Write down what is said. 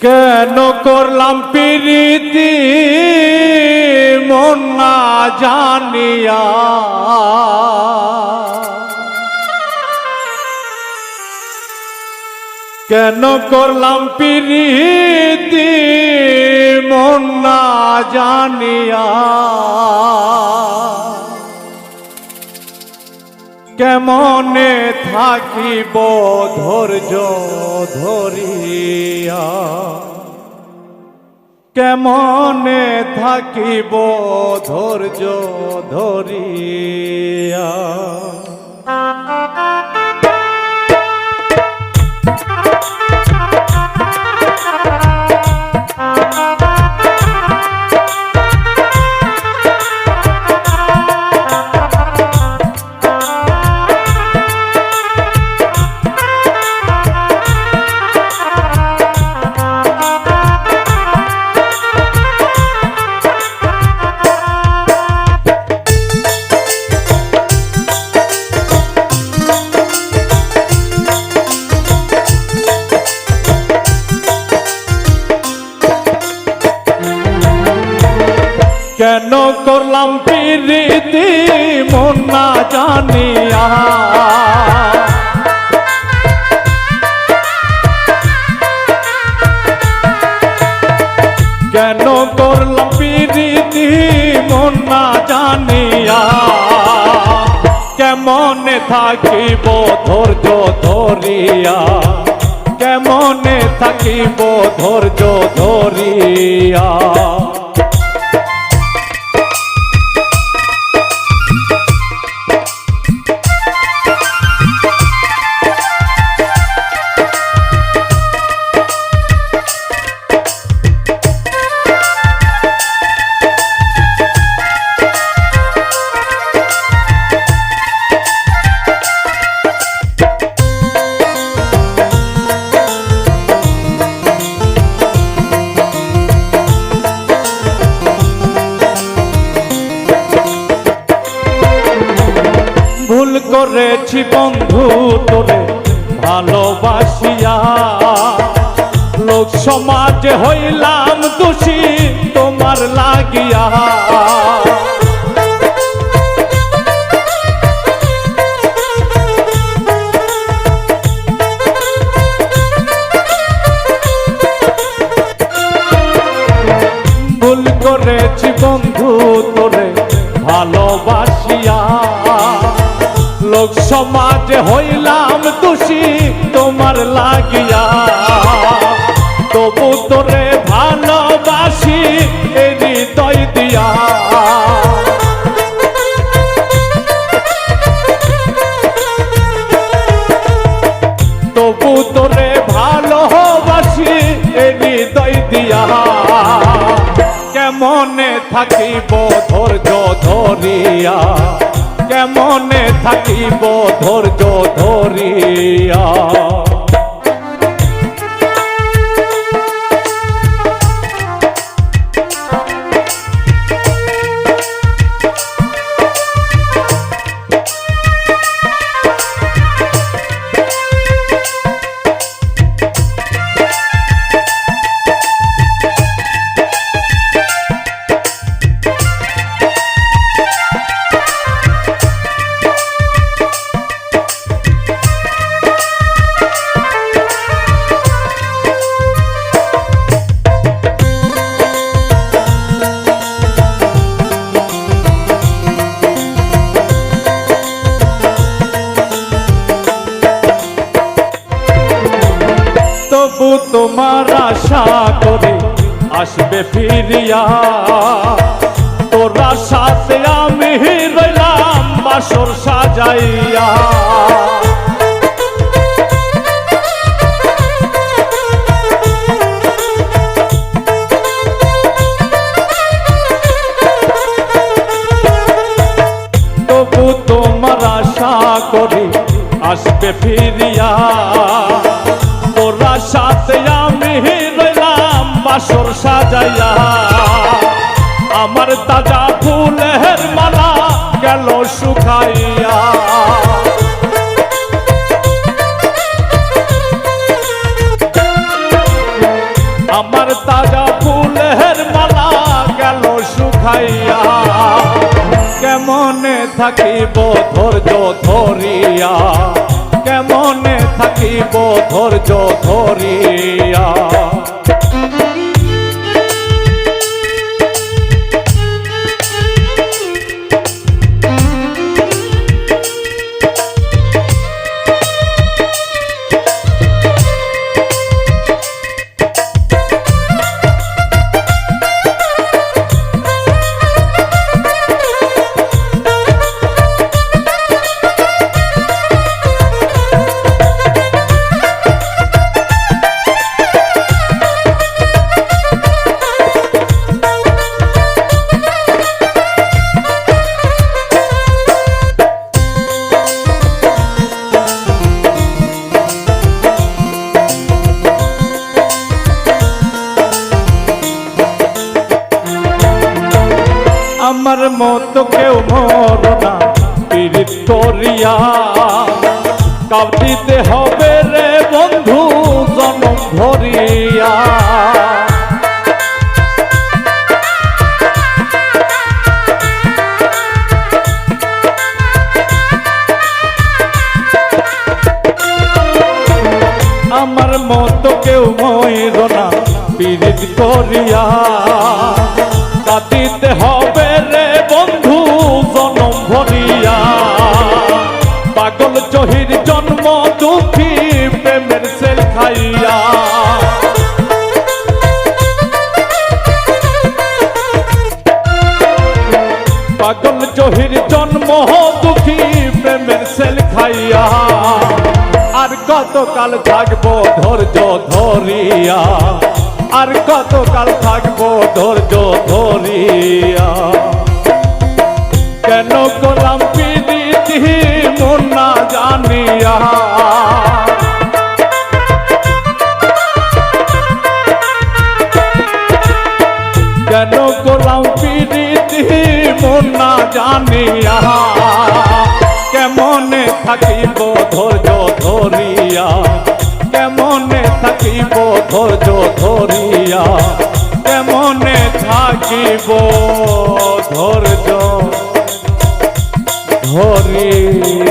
কেন করলাম পিরিতি? মন না জানিয়া। কেন করলাম পিরিতি? মন না জানিয়া। কেমনে থাকিব ধৈর্য ধরিয়া? কেমনে থাকিব ধৈর্য ধরিয়া? কেন করলাম পিরিতি? মন না জানিয়া। কেন করলাম পিরিতি? মন না জানিয়া। কেমনে থাকিব ধৈর্য ধরিয়া? কেমনে থাকিব ধৈর্য ধরিয়া? করেছি বন্ধু তোরে ভালোবাসিয়া। লোক সমাজে হইলাম দোষী তোমার লাগিয়া। ভুল করেছি বন্ধু লোক সমাজে হইলাম দোষী, তোমার লাগিয়া। তবু তোরে ভালোবাসি এই হৃদয় দিয়া। তবু তোরে ভালোবাসি এই হৃদয় দিয়া। কেমনে থাকিব ধৈর্য ধরিয়া? কেমনে থাকিব ধৈর্য ধরিয়া। তবু তোমার আশা করে আসবে ফিরিয়া। তোরা সাথে আমি রইলাম বাসর সাজাইয়া। তবু তোমার আশা করে আসবে ফিরিয়া। আমার ফুলের মালা গেল শুকাইয়া। আমার তাজা ফুলের মালা গেল শুকাইয়া। কেমনে থাকিব ধৈর্য ধরিয়া? কেমনে থাকিব ধৈর্য ধরিয়া? আমার মতো কেউ মর না। পীড়িত করিয়া কাপ দিতে হবে রে বন্ধু, জনম ভরিয়া। আমার মতো কেউ ময়ূর না। পীড়িত করিয়া কাটিতে হবে পাগল জহির জন্ম দুঃখী প্রেমের সেল খাইয়া। আর কতকাল থাকব ধৈর্য ধরিয়া। আর কতকাল থাকব ধৈর্য ধরিয়া। কেন গোলাম পিড়িতি মন না জানিয়া? না জানি আহা থাকিব ধৈর্য ধরিয়া? কেমনে থাকিব ধৈর্য ধরিয়া? কেমনে থাকিব ধৈর্য ধরিয়া?